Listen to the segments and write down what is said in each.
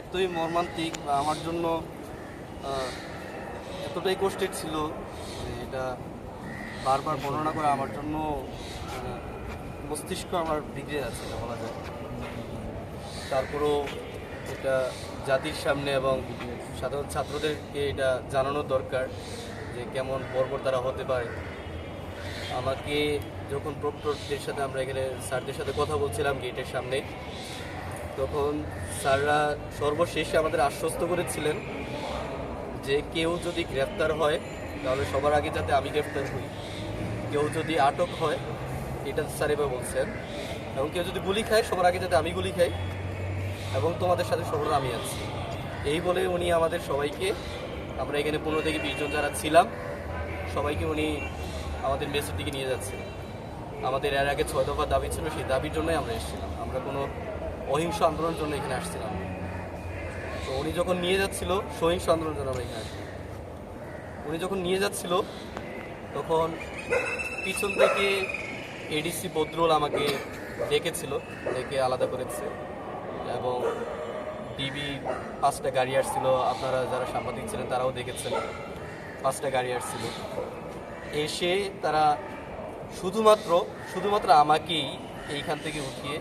এতই মর্মান্তিক বা আমার জন্য এতটাই কষ্টের ছিল যে এটা বারবার বর্ণনা করা আমার জন্য মস্তিষ্ক আমার বিগড়ে এটা বলা যায়। তারপরেও এটা জাতির সামনে এবং সাধারণ ছাত্রদেরকে এটা জানানো দরকার যে কেমন বর্বর তারা হতে পারে। আমাকে যখন প্রক্টরদের সাথে আমরা এখানে স্যারদের সাথে কথা বলছিলাম গেটের সামনে তখন স্যাররা সর্বশেষে আমাদের আশ্বস্ত করেছিলেন যে কেউ যদি গ্রেফতার হয়, তাহলে সবার আগে যাতে আমি গ্রেফতার হই। কেউ যদি আটক হয়, এটা স্যার এবার বলছেন, এবং কেউ যদি গুলি খায়, সবার আগে যাতে আমি গুলি খাই, এবং তোমাদের সাথে সবার আমি আছি। এই বলে উনি আমাদের সবাইকে, আমরা এখানে পনেরো থেকে বিশ জন যারা ছিলাম, সবাইকে উনি আমাদের মেসের দিকে নিয়ে যাচ্ছে আমাদের এর আগে ছয় দফা দাবি ছিল, সেই দাবির জন্যই আমরা এসেছিলাম। আমরা কোনো অহিংস আন্দোলনের জন্য এখানে আসছিলাম। তো উনি যখন নিয়ে যাচ্ছিল, সহিংস আন্দোলনের জন্য আমরা এখানে উনি যখন নিয়ে যাচ্ছিল, তখন পিছন থেকে এডিসি বদরুল আমাকে ডেকেছিল, ডেকে আলাদা করেছে এবং ডিবি পাঁচটা গাড়ি আসছিল, আপনারা যারা সাংবাদিক ছিলেন তারাও দেখেছেন, পাঁচটা গাড়ি আসছিল। এসে তারা শুধুমাত্র শুধুমাত্র আমাকেই এইখান থেকে উঠিয়ে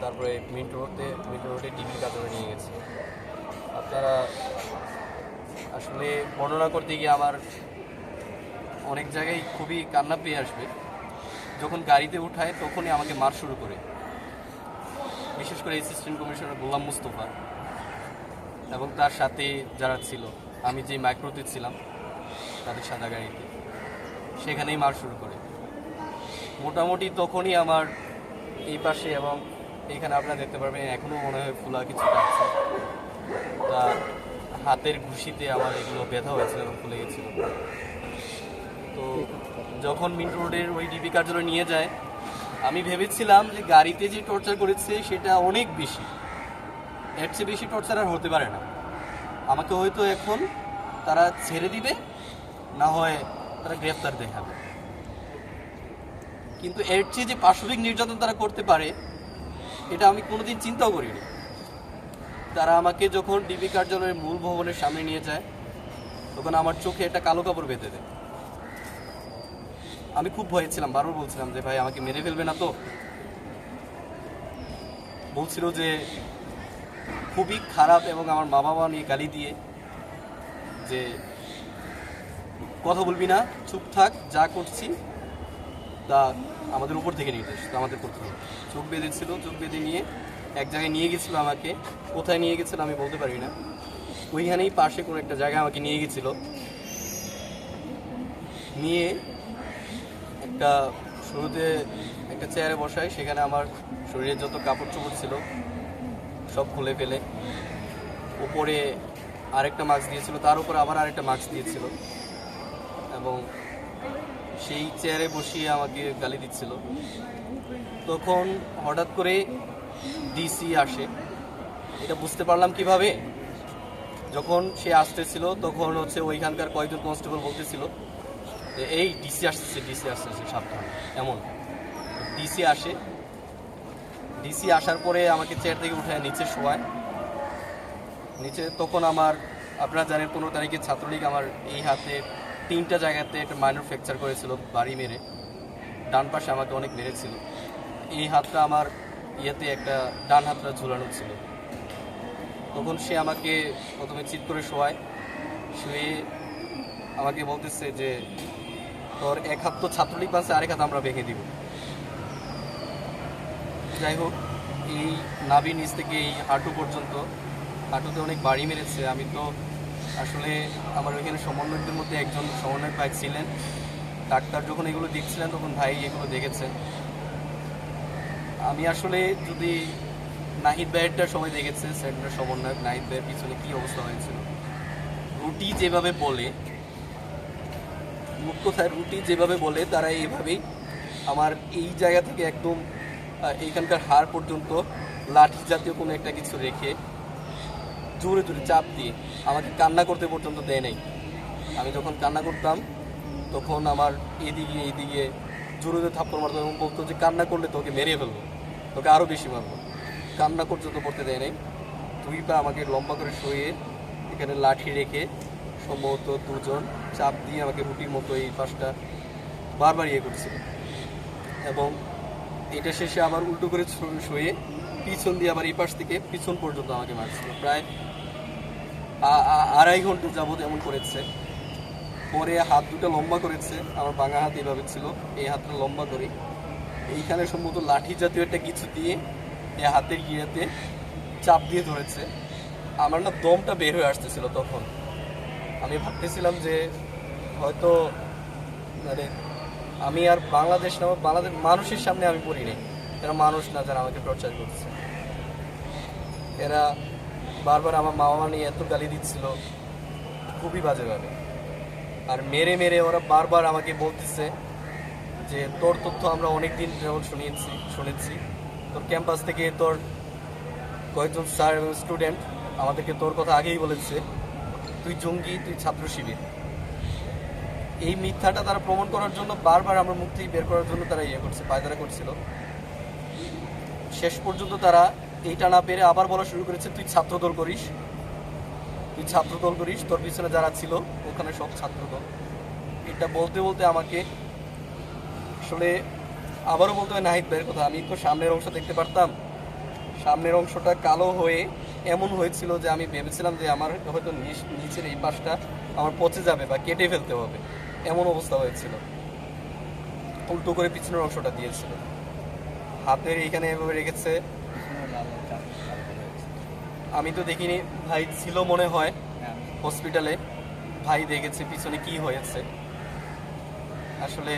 তারপরে মিন্টো রোডে মিন্টো রোডে ডিবির কাছে নিয়ে গেছে। আপনারা আসলে বর্ণনা করতে গিয়ে আমার অনেক জায়গায় খুবই কান্না পেয়ে আসবে। যখন গাড়িতে উঠায়, তখনই আমাকে মার শুরু করে। বিশেষ করে অ্যাসিস্ট্যান্ট কমিশনার গোলাম মুস্তফা এবং তার সাথে যারা ছিল, আমি যে মাইক্রোতে ছিলাম, তাদের সাদা গাড়িতে, সেখানেই মার শুরু করে। মোটামুটি তখনই আমার এই পাশে এবং এইখানে আপনারা দেখতে পারবেন এখনও মনে হয় ফুলা কিছু আছে। তা হাতের ঘুষিতে আমার এগুলো ব্যথা হয়েছিল এবং ফুলে গেছিল। তো যখন মিন্ট রোডের ওই ডিবি কার্যালয় নিয়ে যায়, আমি ভেবেছিলাম যে গাড়িতে যে টর্চার করেছে সেটা অনেক বেশি। এর চেয়ে বেশি টর্চার আর হতে পারে না। আমাকে হয়তো এখন তারা ছেড়ে দিবে, না হয় তারা গ্রেফতার দেখাবে। কিন্তু এর চেয়ে যে পাশবিক নির্যাতন তারা করতে পারে এটা আমি কোনোদিন চিন্তাও করিনি। তারা আমাকে যখন ডিবি কার্যালয়ের মূল ভবনের সামনে নিয়ে যায়, তখন আমার চোখে একটা কালো কাপড় বেঁধে দেয়। আমি খুব ভয়ে ছিলাম, বারবার বলছিলাম যে, ভাই, আমাকে মেরে ফেলবে না তো? বলছিল যে, খুবই খারাপ এবং আমার মা বাবা নিয়ে গালি দিয়ে যে, কথা বলবি না, চুপ থাক, যা করছি তা আমাদের উপর থেকে নির্দেশ তা আমাদের করতে হবে। চোখ বেঁধেছিল চোখ বেঁধে নিয়ে এক জায়গায় নিয়ে গেছিল আমাকে। কোথায় নিয়ে গেছিল আমি বলতে পারি না। ওইখানেই পাশে কোনো একটা জায়গায় আমাকে নিয়ে গেছিল। নিয়ে একটা শুরুতে একটা চেয়ারে বসায়, সেখানে আমার শরীরের যত কাপড় চোপড় ছিল সব খুলে ফেলে। উপরে আরেকটা মাস্ক দিয়েছিল, তার উপরে আবার আরেকটা মাস্ক দিয়েছিল। এবং সেই চেয়ারে বসিয়ে আমাকে গালি দিচ্ছিল। তখন হঠাৎ করে ডিসি আসে। এটা বুঝতে পারলাম কীভাবে? যখন সে আসতেছিল, তখন হচ্ছে ওইখানকার কয়েকজন কনস্টেবল বলতেছিল যে, এই ডিসি আসতেছে ডিসি আসতেছে, সাবধান। এমন। ডিসি আসে। ডিসি আসার পরে আমাকে চেয়ার থেকে উঠে নিচে শোয়ায়। নিচে তখন আমার, আপনারা জানেন, পনেরো তারিখে ছাত্রলীগ আমার এই হাতে তিনটা জায়গাতে একটা মাইনর ফ্র্যাকচার করেছিল বাড়ি মেরে। ডান পাশে আমাকে অনেক মেরেছিল। এই হাতটা আমার ইয়েতে একটা ডান হাতটা ঝুলানো ছিল। তখন সে আমাকে প্রথমে চিৎ করে শোয়ায়। শুয়ে আমাকে বলতেছে যে, তোর এক হাত তো ছাত্রলীগ বাঁচে আরেক হাত আমরা ভেঙে দিব। যাই হোক, এই নাভি নিচ থেকে এই হাঁটু পর্যন্ত, হাঁটুতে অনেক বাড়ি মেরেছে। আমি তো আসলে আমার ওইখানে সমন্বয়কদের মধ্যে একজন সমন্বয়ক ভাই ছিলেন। ডাক্তার যখন এগুলো দেখছিলেন, তখন ভাই এগুলো দেখেছেন আমি আসলে যদি নাহিদ ভাইয়েরটা সবাই দেখেছে সেন্টার সমন্বয়ক নাহিদ ভাইয়ের পিছনে কী অবস্থা হয়েছিল? রুটি যেভাবে বলে, মুখ কথায় রুটি যেভাবে বলে, তারা এইভাবেই আমার এই জায়গা থেকে একদম এইখানকার হাড় পর্যন্ত লাঠি জাতীয় কোনো একটা কিছু রেখে জোরে জোরে চাপ দিয়ে আমাকে কান্না করতে পর্যন্ত দেয় নাই। আমি যখন কান্না করতাম, তখন আমার এদিকে এদিকে জোরে জোরে থাপ্পড় মারতো এবং বলতো যে, কান্না করলে তোকে মেরে ফেলব, তোকে আরও বেশি মারবো। কান্না পর্যন্ত করতে দেয় নাই। দুই পা আমাকে লম্বা করে শুয়ে এখানে লাঠি রেখে সম্ভবত দুজন চাপ দিয়ে আমাকে রুটির মতো এই পাশটা বারবার ইয়ে করছিল। এবং এটা শেষে আবার উল্টো করে শুয়ে পিছন দিয়ে আবার এই পাশ থেকে পিছন পর্যন্ত আমাকে মারছিল। প্রায় আড়াই ঘণ্টা যাবত এমন করেছে। পরে হাত দুটো লম্বা করেছে, আমার বাঙা হাত এইভাবে ছিল, এই হাতটা লম্বা করে। এইখানে সম্ভবত লাঠি জাতীয় একটা কিছু দিয়ে এই হাতের গিয়াতে চাপ দিয়ে ধরেছে। আমার না দমটা বের হয়ে আসতেছিল তখন। আমি ভাবতেছিলাম যে হয়তো মানে আমি আর বাংলাদেশ না, বাংলাদেশ মানুষের সামনে আমি পড়ি নাই এরা মানুষ না যারা আমাকে টর্চার করছে। এরা বারবার আমার মা বাবা নিয়ে এত গালি দিচ্ছিল। খুবই বাজেভাবে আর মেরে মেরে ওরা বারবার আমাকে বলতেছে যে, তোর তথ্য আমরা অনেক দিন যেমন শুনিয়েছি, শুনেছি। তোর ক্যাম্পাস থেকে তোর কয়েকজন স্যার এবং স্টুডেন্ট আমাদেরকে তোর কথা আগেই বলেছে, তুই জঙ্গি, তুই ছাত্র শিবির। এই মিথ্যাটা তারা প্রমাণ করার জন্য বারবার আমার থেকে বের করার জন্য তারা ইয়ে করছে পায়দারা করছিল। শেষ পর্যন্ত তারা এইটা না পেরে আবার বলা শুরু করেছে, তুই ছাত্রদল করিস। তুই ছাত্রদল করিস, তোর পিছনে যারা ছিল, ওখানে সব ছাত্রদল। এটা বলতে বলতে আমাকে আসলে আবারও বলতে হয় নাহিদ ভাইয়ের কথা। আমি তো সামনের অংশ দেখতে পারতাম। সামনের অংশটা কালো হয়ে এমন হয়েছিল যে আমি ভেবেছিলাম যে আমার হয়তো নিচ- নিচের এই পাশটা আমার পচে যাবে বা কেটে ফেলতে হবে। এমন অবস্থা হয়েছিল। উল্টো করে পিছনের অংশটা দিয়েছিল। হাতের এইখানে এভাবে রেখেছে। আমি তো দেখিনি ভাই ছিল মনে হয় হসপিটালে ভাই দেখেছে পিছনে কি হয়েছে। আসলে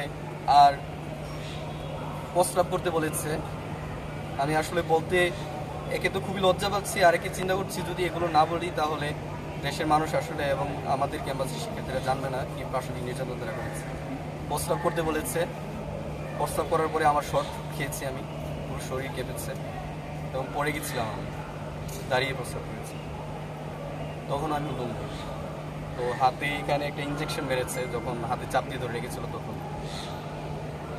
আর প্রস্রাব করতে বলেছে। আমি আসলে বলতে একে তো খুবই লজ্জা পাচ্ছি আর একে চিন্তা করছি যদি এগুলো না বলি তাহলে দেশের মানুষ আসলে এবং আমাদের ক্যাম্পাসের শিক্ষার্থীরা জানবে না কি প্রাসঙ্গিক নির্যাতন তারা করেছে। প্রস্রাব করতে বলেছে। প্রস্রাব করার পরে আমার শর্ট খেয়েছি আমি পুরো শরীর কেঁপেছে এবং পড়ে গেছিলাম আমি। দাঁড়িয়ে প্রস্তাব করেছি। তখন আমি উলঙ্গ তো হাতে এখানে একটা ইঞ্জেকশন মেরেছে, যখন হাতে চাপ দিয়ে ধরে রেখেছিল তখন।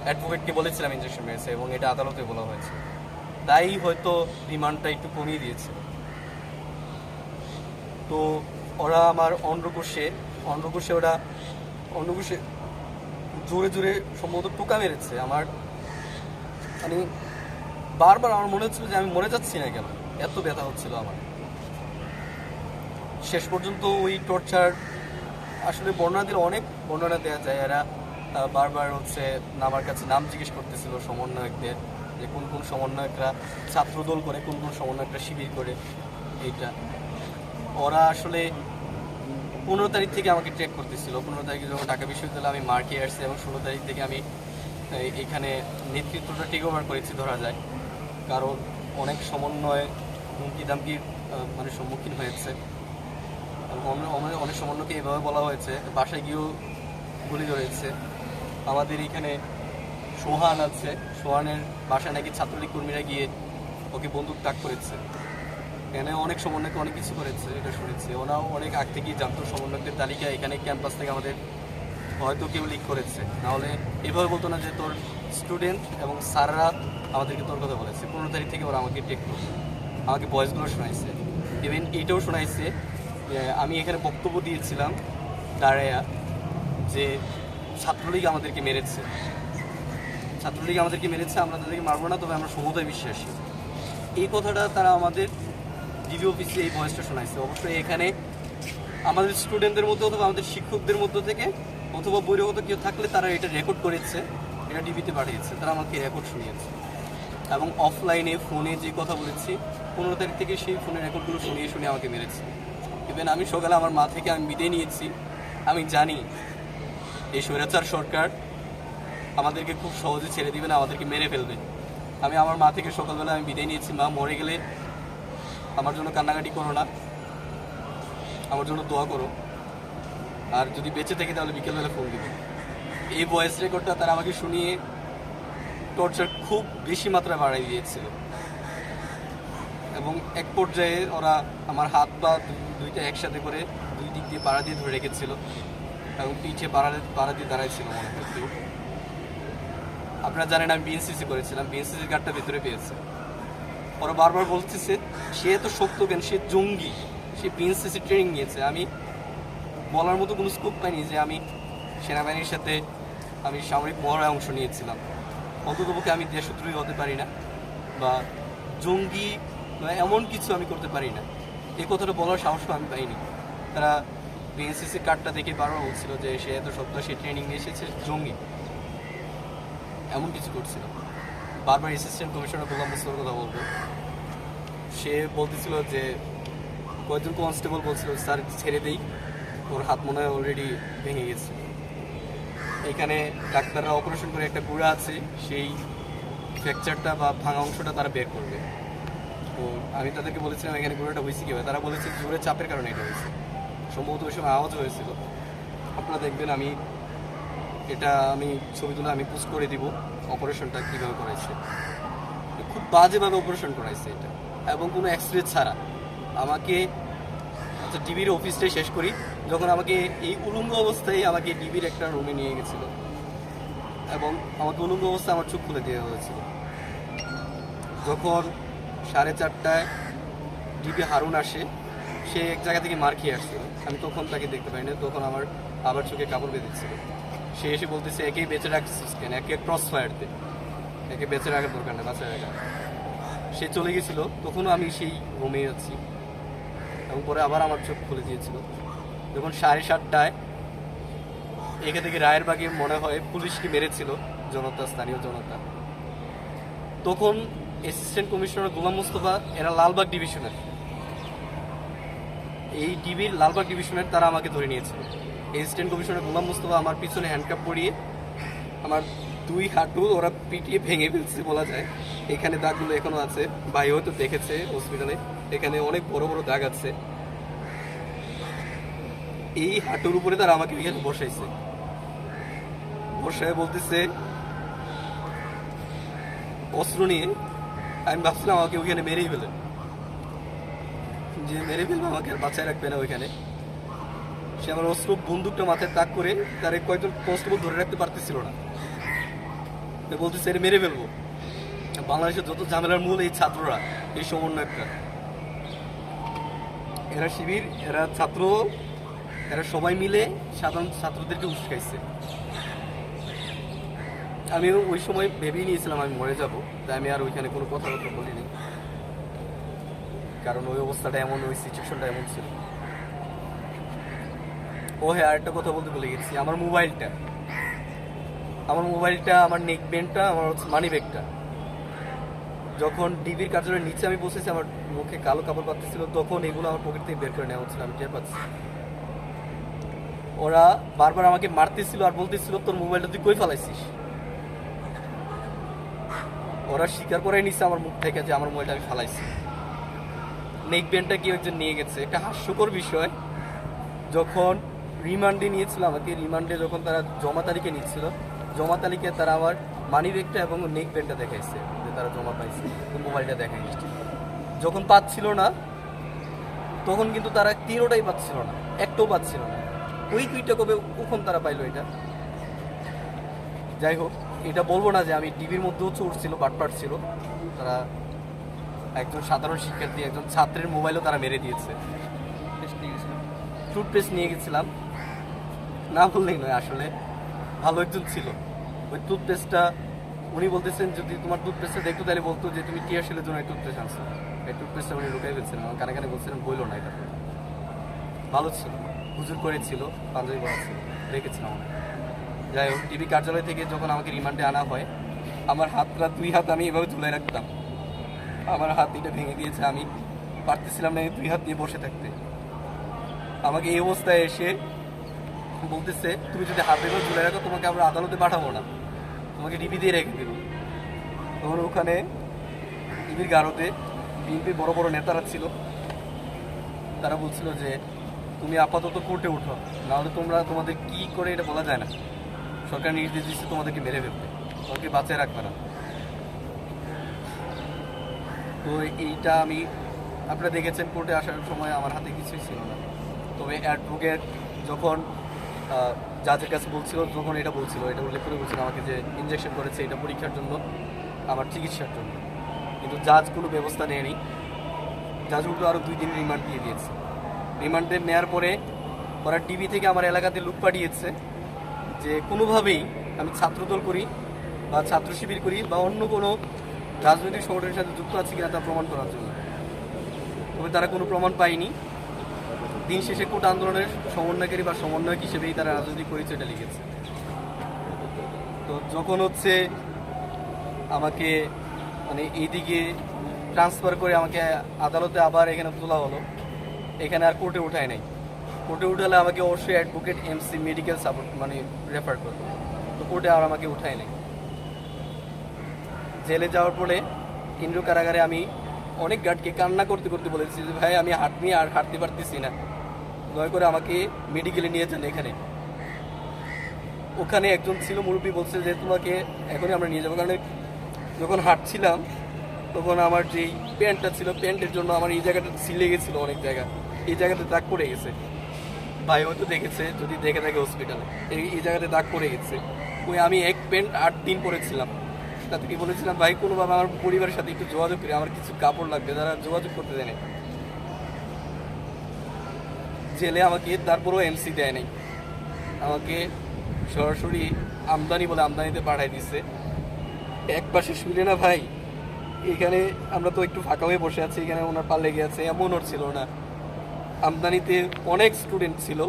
অ্যাডভোকেটকে বলেছিলাম ইঞ্জেকশন মেরেছে এবং এটা আদালতে বলা হয়েছে। তাই হয়তো রিমান্ডটা একটু কমিয়ে দিয়েছে। তো ওরা আমার অন্ধ্রকোষে অন্ধ্রকোষে ওরা, অন্ধ্রকোষে জোরে জোরে সম্ভবত টোকা মেরেছে। আমার মানে বারবার আমার মনে হচ্ছিল যে আমি মরে যাচ্ছি না কেন? এত ব্যথা হচ্ছিল আমার। শেষ পর্যন্ত ওই টর্চার আসলে বর্ণনা দিলে অনেক বর্ণনা দেওয়া যায়। এরা বারবার হচ্ছে আমার কাছে নাম জিজ্ঞেস করতেছিল সমন্বয়কদের যে কোন কোন সমন্বয়করা ছাত্রদল করে, কোন কোন সমন্বয়করা শিবির করে, এইটা। ওরা আসলে পনেরো তারিখ থেকে আমাকে ট্রেক করতেছিল। পনেরো তারিখে যখন ঢাকা বিশ্ববিদ্যালয়ে আমি মার্কে আসছি এবং ষোলো তারিখ থেকে আমি এখানে নেতৃত্বটা টেক ওভার করেছি ধরা যায়। কারণ অনেক সমন্বয় হুমকি দামকির আহ, মানে সম্মুখীন হয়েছে। অনেক- সমন্বয়কে এভাবে বলা হয়েছে বাসায় গিয়েও গুলি ধরেছে আমাদের এখানে সোহান আছে। সোহানের বাসায় নাকি ছাত্রলীগ কর্মীরা গিয়ে ওকে বন্দুক তাক করেছে। এখানে অনেক সমন্বয়কে অনেক কিছু করেছে এটা শুনেছি। ওরা অনেক আগ থেকেই জানতো সমন্বয়কদের তালিকা এখানে ক্যাম্পাস থেকে আমাদের হয়তো কেউ লিক করেছে। নাহলে এভাবে বলতো না যে তোর স্টুডেন্ট এবং স্যাররা আমাদেরকে তোর কথা বলেছে। পনেরো তারিখ থেকে ওরা আমাকে টেক করছে আমাকে ভয়েসগুলো শোনাইছে। ইভেন এটাও শোনাইছে আমি এখানে বক্তব্য দিয়েছিলাম দাঁড়াইয়া যে ছাত্রলীগ আমাদেরকে মেরেছে। ছাত্রলীগ আমাদেরকে মেরেছে, আমরা তাদেরকে মারবো না, তবে আমরা সমুদায় বিশ্বাসী। এই কথাটা তারা আমাদের ডিবি অফিসে এই ভয়েসটা শোনাইছে। অবশ্যই এখানে আমাদের স্টুডেন্টদের মধ্যে অথবা আমাদের শিক্ষকদের মধ্য থেকে অথবা বহিরাগত কেউ থাকলে তারা এটা রেকর্ড করেছে, এটা ডিবিতে পাঠিয়েছে, তারা আমাকে রেকর্ড শুনিয়েছে। এবং অফলাইনে ফোনে যে কথা বলেছি, পনেরো তারিখ থেকে সেই ফোনের রেকর্ডগুলো শুনিয়ে শুনিয়ে আমাকে মেরেছে। ইভেন আমি সকালে আমার মা থেকে আমি বিদায় নিয়েছি। আমি জানি এই স্বৈরাচার সরকার আমাদেরকে খুব সহজে ছেড়ে দিবে না, আমাদেরকে মেরে ফেলবে। আমি আমার মা থেকে সকালবেলা আমি বিদায় নিয়েছি। মা মরে গেলে আমার জন্য কান্নাকাটি করো না। আমার জন্য দোয়া করো। আর যদি বেঁচে থাকি তাহলে বিকেলবেলা ফোন দিবে। এই ভয়েস রেকর্ডটা তারা আমাকে শুনিয়ে টর্চার খুব বেশি মাত্রায় বাড়াই দিয়েছিল এবং এক পর্যায়ে ওরা আমার হাত পা দুইটা একসাথে করে দুই দিক দিয়ে পাড়া দিয়ে ধরে রেখেছিল এবং পিঠে পাড়া পাড়া দিয়ে দাঁড়াইছিল মনে কেউ। আপনারা জানেন আমি বিএনসিসি করেছিলাম বিএনসিসির গার্ডটা ভিতরে পেয়েছে। ওরা বারবার বলতেছে, সে তো শক্ত কেন? সে জঙ্গি। সে বিএনসিসি ট্রেনিং নিয়েছে। আমি বলার মতো কোনো স্কোপ পাইনি যে আমি সেনাবাহিনীর সাথে আমি সামরিক মহড়ায় অংশ নিয়েছিলাম। অন্ততপক্ষে আমি দেশদ্রোহী হতে পারি না বা জঙ্গি এমন কিছু আমি করতে পারি না। এই কথাটা বলার সাহসও আমি পাইনি। তারা বিএনসিসি কার্ডটা দেখে বারবার বলছিল যে সে এত সপ্তাহ সে ট্রেনিং নিয়ে এসেছে, জঙ্গি। এমন কিছু করছিল। বারবার অ্যাসিস্ট্যান্ট কমিশনার গোলাম মুস্তফার কথা বলব। সে বলতেছিল যে, কয়েকজন কনস্টেবল বলছিল, স্যার, ছেড়ে দেই। ওর হাত মনে হয় অলরেডি ভেঙে গেছে। এখানে ডাক্তাররা অপারেশন করে একটা গুঁড়া আছে, সেই ফ্র্যাকচারটা বা ভাঙা অংশটা তারা বের করবে। তো আমি তাদেরকে বলেছিলাম, এখানে গুঁড়োটা হয়েছে কীভাবে? তারা বলেছে, জোরে চাপের কারণে এটা হয়েছে। সম্ভবত ওই সময় আওয়াজ হয়েছিল। আপনারা দেখবেন আমি, এটা আমি ছবি তুলে আমি পোস্ট করে দিব অপারেশনটা কীভাবে করাইছে। খুব বাজেভাবে অপারেশন করাইছে এটা। এবং কোনো এক্স রে ছাড়া। আমাকে আচ্ছা ডিবির অফিসটাই শেষ করি। যখন আমাকে এই উলঙ্গ অবস্থায় আমাকে ডিবির একটা রুমে নিয়ে গেছিল। এবং আমাকে উলঙ্গ অবস্থায় আমার চোখ খুলে দেওয়া হয়েছিল যখন সাড়ে চারটায় ডিবি হারুন আসে, সে এক জায়গা থেকে মার খেয়ে আসছিল। আমি তখন তাকে দেখতে পাই না তখন আমার আবার চোখে কাপড় বেঁধেছিল। সে এসে বলতেছে, একেই বেঁচে রাখছিস কেন? একে ক্রস ফায়ার দে। একে বেঁচে রাখার দরকার না বাঁচা রাখা। সে চলে গেছিল, তখনও আমি সেই রুমে আছি। এবং পরে আবার আমার চোখ খুলে দিয়েছিল। যখন সাড়ে সাতটায় এখান থেকে রায়ের বাগে মনে হয় পুলিশকে মেরেছিল জনতা, স্থানীয় জনতা। তখন অ্যাসিস্ট্যান্ট কমিশনার গোলাম মুস্তফা, এরা লালবাগ ডিভিশনের এই ডিবির লালবাগ ডিভিশনের তারা আমাকে ধরে নিয়েছিল। অ্যাসিস্ট্যান্ট কমিশনার গোলাম মুস্তফা আমার পিছনে হ্যান্ডকাপ পরিয়ে আমার দুই হাঁটু ওরা পিটিয়ে ভেঙে ফেলছে বলা যায়। এখানে দাগগুলো এখনও আছে। ভাই হয়তো দেখেছে হসপিটালে এখানে অনেক বড় বড় দাগ আছে। এই হাঁটুর উপরে তারা আমাকে এখানে বসাইছে। বসায় বলতেছে, অস্ত্র নিয়ে, আমি ভাবছিলাম আমাকে ওইখানে মেরেই ফেলে। যে মেরে ফেলবে আমাকে আর রাখবে না ওইখানে। সে আমার অস্ত্র বন্দুকটা মাথায় তাক করে তার কয়েকজন কনস্টেবল ধরে রাখতে পারতেছিল না। বলতেছে এটা মেরে ফেলব। বাংলাদেশের যত ঝামেলার মূল এই ছাত্ররা, এই সমন্বয়করা। এরা শিবির, এরা ছাত্র এরা সবাই মিলে সাধারণ ছাত্রদেরকে উস্কাইছে আমি ওই সময় ভেবেই নিয়েছিলাম আমি মরে যাব তাই আমি আর ওইখানে কোনো কথাবার্তা বলিনি। কারণ ওই অবস্থাটা এমন, ওই সিচুয়েশনটা এমন ছিল। ও হ্যাঁ আরেকটা কথা বলতে ভুলে গেছি। আমার মোবাইলটা আমার মোবাইলটা, আমার নেক ব্যান্ডটা আমার মানি ব্যাগটা যখন ডিবির কার্যালয়ের নিচে আমি বসেছি, আমার মুখে কালো কাপড় পাচ্ছিল তখন এগুলো আমার পকেট থেকে বের করে নেওয়া হচ্ছিল, আমি টের পাচ্ছি। ওরা বারবার আমাকে মারতেছিল আর বলতেছিল, তোর মোবাইলটা তুই কই ফেলাইছিস? ওরা স্বীকার করে নিচ্ছে আমার মুখ থেকে যে আমার মোবাইলটা আমি ফেলাইছি। নেক ব্যান্ডটা কেউ একজন নিয়ে গেছে। একটা হাস্যকর বিষয়, যখন রিমান্ডে নিয়েছিল আমাকে, রিমান্ডে যখন তারা জমা তালিকা নিচ্ছিল জমা তালিকায় তারা আমার মানি ব্যাগটা এবং নেক ব্যান্ডটা দেখাইছে, যে তারা জমা পাইছে মোবাইলটা দেখায়নি যখন পাচ্ছিল না, তখন কিন্তু তারা তিনোটাই পাচ্ছিল না, একটাও পাচ্ছিল না। ওই দুইটা কবে, কখন তারা পাইলো এটা? যাই হোক, এটা বলব না যে আমি ডিবির মধ্যেও চোর ছিল বাটপাট ছিল। তারা একজন সাধারণ শিক্ষার্থী, একজন ছাত্রের মোবাইলও তারা মেরে দিয়েছে। টুথপেস্ট নিয়ে গেছিলাম। না বললেই নয়, আসলে ভালো একজন ছিল। ওই টুথপেস্টটা উনি বলতেছেন, যদি তোমার টুথপেস্টটা দেখতো, তাহলে বলতো যে তুমি টিয়ারশেলের জন্য টুথপেস্ট আনছো। এই টুথপেস্টটা উনি লুকাই ফেলছিলেন। কানে কানে বলছিলেন, বইলো না এটা। ভালো ছিল। হুজুর করেছিল, পাঞ্জাবি ছিল রেখেছিলাম যাই হোক, টিভি কার্যালয় থেকে যখন আমাকে রিমান্ডে আনা হয়, আমার হাতটা দুই হাত আমি এভাবে ঝুলে রাখতাম। আমার হাত দুইটা ভেঙে দিয়েছে, আমি পারতেছিলাম না দুই হাত দিয়ে বসে থাকতে। আমাকে এই অবস্থায় এসে বলতেছে, তুমি যদি হাত এভাবে ঝুলে রাখো, তোমাকে আমরা আদালতে পাঠাবো না। তোমাকে ডিবি দিয়ে রেখে দেবো। তখন ওখানে ডিবির গারোতে বিএনপির বড় বড় নেতারা ছিল। তারা বলছিল যে তুমি আপাতত কোর্টে উঠো, নাহলে তোমরা তোমাদের কি করে এটা বলা যায় না। সরকার নির্দেশ দিচ্ছে তোমাদেরকে মেরে ফেলবে তোমাকে বাঁচিয়ে রাখবে না। তো এইটা আমি, আপনারা দেখেছেন কোর্টে আসার সময় আমার হাতে কিছুই ছিল না। তবে অ্যাডভোকেট যখন জাজের কাছে বলছিল, যখন এটা বলছিল, এটা উল্লেখ করে বলছিল আমাকে যে ইনজেকশন করেছে এটা পরীক্ষার জন্য, আমার চিকিৎসার জন্য। কিন্তু জাজ কোনো ব্যবস্থা নেয়নি। জাজ উল্টো আরও দুই দিন রিমান্ড দিয়ে দিয়েছে। রিমান্ডে নেওয়ার পরে ওরা টিভি থেকে আমার এলাকাতে লুক পাঠিয়েছে যে কোনোভাবেই আমি ছাত্রদল করি বা ছাত্র শিবির করি বা অন্য কোনো রাজনৈতিক সংগঠনের সাথে যুক্ত আছি কিনা তা প্রমাণ করার জন্য। তবে তারা কোনো প্রমাণ পায়নি। দিন শেষে কোটা আন্দোলনের সমন্বয়কারী বা সমন্বয়ক হিসেবেই তারা রাজনৈতিক পরিচয়টা লিখেছে। তো যখন হচ্ছে আমাকে মানে এইদিকে ট্রান্সফার করে আমাকে আদালতে আবার এখানে তোলা হলো এখানে আর কোর্টে উঠায় নাই। কোর্টে উঠালে আমাকে অবশ্যই অ্যাডভোকেট এমসি মেডিকেল সাপোর্ট মানে রেফার করতো তো কোর্টে আর আমাকে উঠায় নাই। জেলে যাওয়ার পরে কেন্দ্র কারাগারে আমি অনেক গার্ডকে কান্না করতে করতে বলেছি যে, ভাই, আমি হাঁট নিয়ে আর হাঁটতে পারতেছি না। দয়া করে আমাকে মেডিকেলে নিয়ে যান এখানে। ওখানে একজন ছিল, মুরব্বী বলছে যে, তোমাকে এখনই আমরা নিয়ে যাব। কারণ যখন হাঁটছিলাম, তখন আমার যেই প্যান্টটা ছিল, প্যান্টের জন্য আমার এই জায়গাটা ছিলে গেছিল অনেক জায়গা। এই জায়গাতে দাগ পড়ে গেছে। ভাই হয়তো দেখেছে, যদি দেখে থাকে হসপিটালে এই এই জায়গাতে দাগ পড়ে গেছে। ওই আমি এক প্যান্ট আট দিন পরেছিলাম। তাদেরকে বলেছিলাম, ভাই, কোনোভাবে আমার পরিবারের সাথে একটু যোগাযোগ করি, আমার কিছু কাপড় লাগবে তারা যোগাযোগ করতে দেয়। জেলে আমাকে তারপরেও এমসি দেয় নাই। আমাকে সরাসরি আমদানি বলে আমদানিতে পাঠাই দিচ্ছে এক পাশে শুনে না, ভাই। এখানে আমরা তো একটু ফাঁকা হয়ে বসে আছি, এখানে ওনার পা লেগে আছে, এমন ওর ছিল না। আমদানিতে অনেক স্টুডেন্ট ছিল,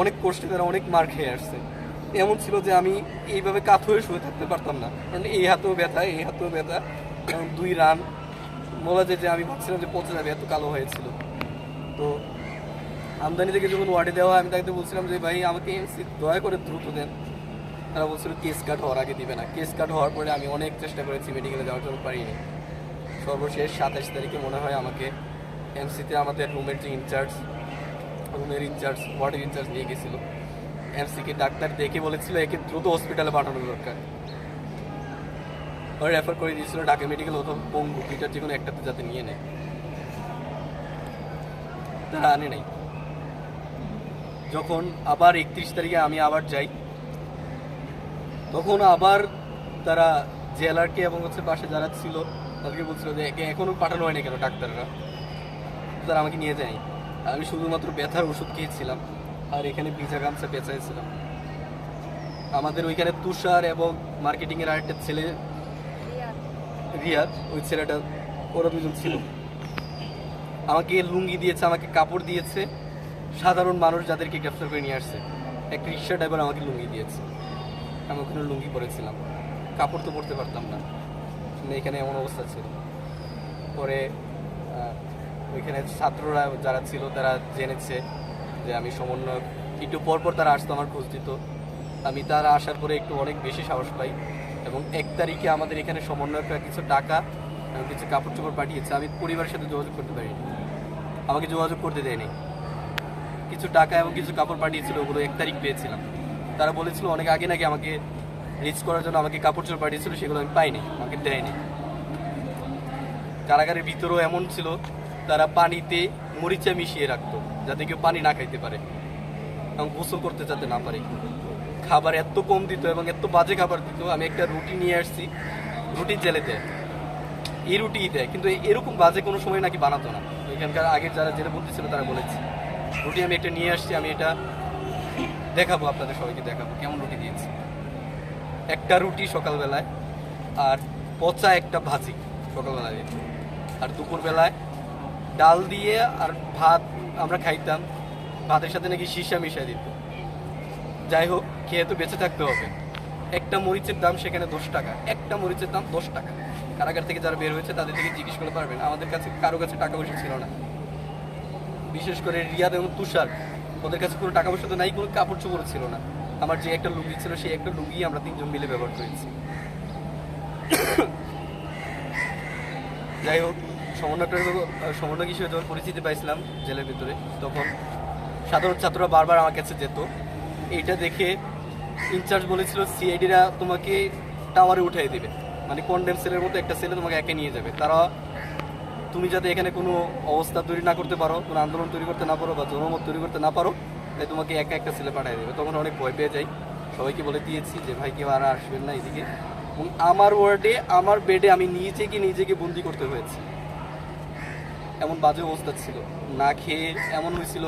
অনেক কষ্টে তারা অনেক মার খেয়ে আসছে। এমন ছিল যে আমি এইভাবে কাত হয়ে শুয়ে থাকতে পারতাম না। কারণ এই হাতেও ব্যথা, এই হাতেও ব্যথা, কারণ দুই রান। বলা যে আমি ভাবছিলাম যে পচে যাবে, এত কালো হয়েছিল। তো আমদানি থেকে যখন ওয়ার্ডে দেওয়া আমি তাকে বলছিলাম যে, ভাই, আমাকে দয়া করে দ্রুত দেন। তারা বলছিল, কেস কাট হওয়ার আগে দিবে না। কেস কাট হওয়ার পরে আমি অনেক চেষ্টা করেছি মেডিকেলে যাওয়ার জন্য পারিনি। সর্বশেষ সাতাশ তারিখে মনে হয় আমাকে এমসিতে আমাদের রুমের যে ইনচার্জ, রুমের ইনচার্জ, ওয়ার্ডের ইনচার্জ নিয়ে গেছিল। এমসিকে ডাক্তার দেখে বলেছিল, একে দ্রুত হসপিটালে পাঠানো দরকার। ওরা রেফার করে দিয়েছিল, ঢাকা মেডিকেল অথবা পঙ্গু দুইটার যে কোনো একটাতে যাতে নিয়ে নেয়। তারা আনে নাই। যখন আবার একত্রিশ তারিখে আমি আবার যাই, তখন আবার তারা জেলারকে এবং হচ্ছে পাশে যারা ছিল, তাদেরকে বলছিল যে, একে এখনও পাঠানো হয়নি কেন ডাক্তাররা? তারা আমাকে নিয়ে যায়নি আমি শুধুমাত্র ব্যথার ওষুধ খেয়েছিলাম, আর এখানে ভিজা গামছা বেচাইছিলাম আমাদের ওইখানে তুষার এবং মার্কেটিংয়ের আরেকটা ছেলে, রিয়াদ, ওই ছেলেটা, ওরা দুজন ছিল। আমাকে লুঙ্গি দিয়েছে, আমাকে কাপড় দিয়েছে। সাধারণ মানুষ যাদেরকে গ্রেফতার করে নিয়ে আসছে, এক রিক্সা ড্রাইভার আমাকে লুঙ্গি দিয়েছে। আমি ওখানে লুঙ্গি পরেছিলাম। কাপড় তো পরতে পারতাম না। মানে এখানে এমন অবস্থা ছিল। পরে ওইখানে ছাত্ররা যারা ছিল তারা জেনেছে যে আমি সমন্বয় একটু পর পর তারা আসতো, আমার খোঁজ দিত আমি তারা আসার পরে একটু অনেক বেশি সাহস পাই এবং এক তারিখে আমাদের এখানে সমন্বয়করা কিছু টাকা এবং কিছু কাপড় চোপড় পাঠিয়েছে। আমি পরিবারের সাথে যোগাযোগ করতে পারিনি। আমাকে যোগাযোগ করতে দেয়নি। কিছু টাকা এবং কিছু কাপড় পাঠিয়েছিল, ওগুলো এক তারিখ পেয়েছিলাম। তারা বলেছিল, অনেক আগে নাকি আমাকে রিচ করার জন্য আমাকে কাপড় চোপড় পাঠিয়েছিল, সেগুলো আমি পাইনি, আমাকে দেয়নি। কারাগারের ভিতরেও এমন ছিল তারা পানিতে মরিচা মিশিয়ে রাখতো, যাতে কেউ পানি না খাইতে পারে। এবং গোসল করতে যাতে না পারে। খাবার এত কম দিত এবং এত বাজে খাবার দিত, আমি একটা রুটি নিয়ে আসছি, রুটি জেলে দেয়। এই রুটি দেয়, কিন্তু এরকম বাজে কোনো সময় নাকি বানাতো না। এখানকার আগের যারা জেলে বলতে ছিল, তারা বলেছে, রুটি আমি একটা নিয়ে আসছি, আমি এটা দেখাবো, আপনাদের সবাইকে দেখাবো, কেমন রুটি দিয়েছি। একটা রুটি সকালবেলায়, আর পচা একটা ভাজি সকালবেলায়। আর দুপুরবেলায় ডাল দিয়ে আর ভাত আমরা খাইতাম। ভাতের সাথে নাকি সীসা মিশাই দিত। যাই হোক, খেয়ে তো বেঁচে থাকতে হবে। একটা মরিচের দাম সেখানে দশ টাকা। একটা মরিচের দাম দশ টাকা। কারাগার থেকে যারা বের হয়েছে, তাদের থেকে জিজ্ঞেস করতে পারবেন। আমাদের কাছে, কারও কাছে টাকা পয়সা ছিল না। বিশেষ করে রিয়াদ এবং তুষার। ওদের কাছে কোনো টাকা পয়সা তো নাই, কোনো কাপড় চোপড় ছিল না। আমার যে একটা লুঙ্গি ছিল, সেই একটা লুঙ্গি আমরা তিনজন মিলে ব্যবহার করেছি। যাই হোক সমন্বয় হিসেবে যখন পরিচিতি পাইছিলাম জেলের ভিতরে, তখন সাধারণ ছাত্ররা বারবার আমার কাছে যেত। এইটা দেখে ইনচার্জ বলেছিল সিআইডিরা তোমাকে টাওয়ারে উঠাই দেবে। মানে কন্ডেম সেলের মতো একটা সেলে তোমাকে একে নিয়ে যাবে। তারা, তুমি যাতে এখানে কোনো অবস্থা তৈরি না করতে পারো, কোনো আন্দোলন তৈরি করতে না পারো বা জনমত তৈরি করতে না পারো, তাই তোমাকে একা একটা ছেলে পাঠিয়ে দেবে। তখন অনেক ভয় পেয়ে যাই। সবাইকে বলে দিয়েছি যে, ভাই, কেউ আর আসবেন না এদিকে। এবং আমার ওয়ার্ডে আমার বেডে আমি নিজেকে নিজেকে বন্দি করতে হয়েছে। এমন বাজে অবস্থা ছিল। না খেয়ে এমন হয়েছিল।